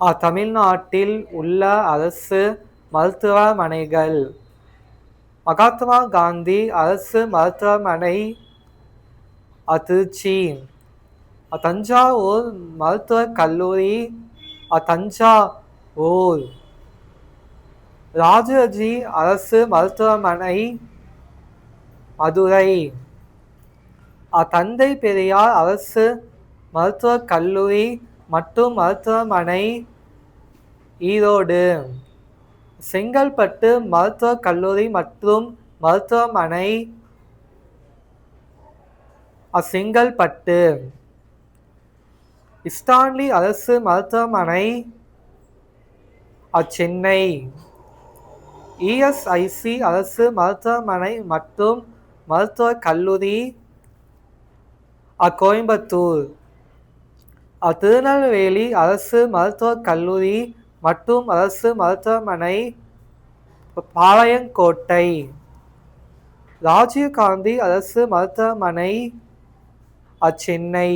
தமிழ்நாட்டில் உள்ள அரசு மருத்துவமனைகள். மகாத்மா காந்தி அரசு மருத்துவமனை திருச்சி. தஞ்சாவூர் மருத்துவக் கல்லூரி தஞ்சாவூர். ராஜாஜி அரசு மருத்துவமனை மதுரை. தந்தை பெரியார் அரசு மருத்துவக் கல்லூரி மற்றும் மருத்துவமனை ஈரோடு. செங்கல்பட்டு மருத்துவக் கல்லூரி மற்றும் மருத்துவமனை செங்கல்பட்டு ஸ்டான்லி அரசு மருத்துவமனை சென்னை இஎஸ்ஐசி அரசு மருத்துவமனை மற்றும் மருத்துவக் கல்லூரி கோயம்புத்தூர். திருநெல்வேலி அரசு மருத்துவக் கல்லூரி மற்றும் அரசு மருத்துவமனை பாளையங்கோட்டை. ராஜீவ்காந்தி அரசு மருத்துவமனை சென்னை.